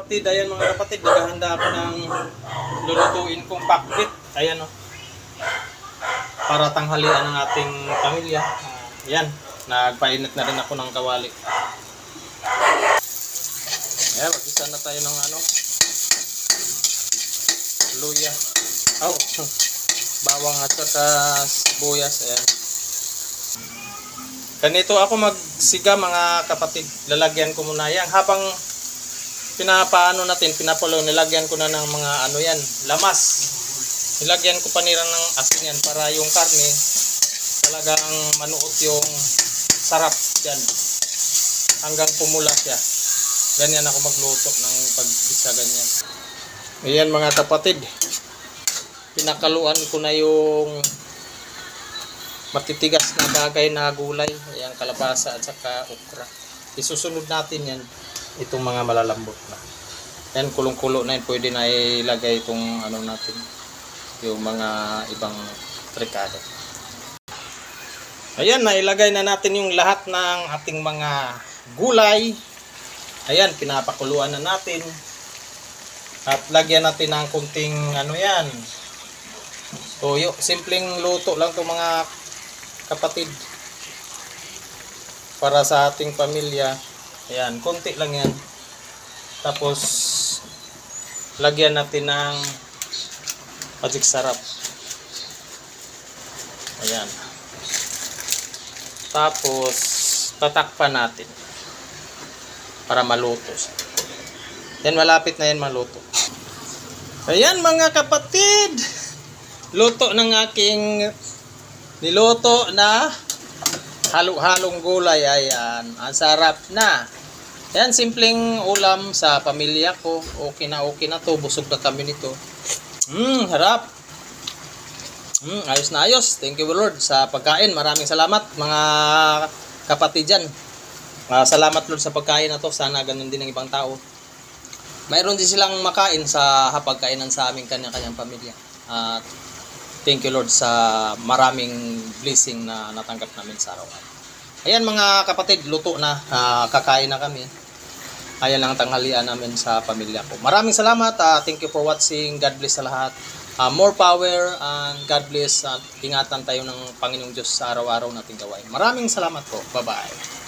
Kapatid, ayan mga kapatid, naghahanda ako ng lulutuin kong pakbit. Ayan o. Para tanghalian ng ating pamilya. Ayan, nagpainit na rin ako ng kawali. Ayan, mag-isa na tayo ng ano. Luya. Oh, bawang at saka sibuyas. Ayan. Ganito ako magsiga mga kapatid. Lalagyan ko muna yan. Habang pinapaano natin, pinapulo, nilagyan ko na ng mga ano yan, lamas. Nilagyan ko pa nila ng asin yan para yung karne talagang manuot yung sarap yan. Hanggang pumula siya. Ganyan ako magluto ng paggisa ganyan. Ayan mga kapatid. Pinakaluan ko na yung matitigas na bagay na gulay. Ayan, kalabasa at saka okra. Isusunod natin yan. Itong mga malalambot na. Yan, kulong-kulo na yan. Pwede na ilagay itong ano natin. Yung mga ibang trikado. Ayan, nailagay na natin yung lahat ng ating mga gulay. Ayan, pinapakuluan na natin. At lagyan natin ng kunting ano yan. Toyo. Simpleng luto lang to mga kapatid. Para sa ating pamilya. Ayan, konti lang yan. Tapos, lagyan natin ng magic sarap. Ayan. Tapos, tatakpan natin. Para maluto. Yan, malapit na yan maluto. Ayan mga kapatid! Luto ng aking niluto na halo-halong gulay. Ayan, ang sarap na. Yan, simpleng ulam sa pamilya ko. Okay na okay na to. Busog na kami nito. Mmm, harap. Mm, ayos na ayos. Thank you Lord sa pagkain. Maraming salamat mga kapatid dyan. Ah, salamat Lord sa pagkain na to. Sana ganun din ng ibang tao. Mayroon din silang makain sa hapagkainan sa aming kanya-kanyang pamilya. At thank you Lord sa maraming blessing na natanggap namin sa araw-araw. Ayan mga kapatid, luto na. Ah, kakain na kami. Ayan ang tanghalian namin sa pamilya ko. Maraming salamat. ah, thank you for watching. God bless sa lahat. Ah, more power and God bless. At ingatan tayo ng Panginoong Diyos sa araw-araw nating gawain. Maraming salamat po. Bye-bye.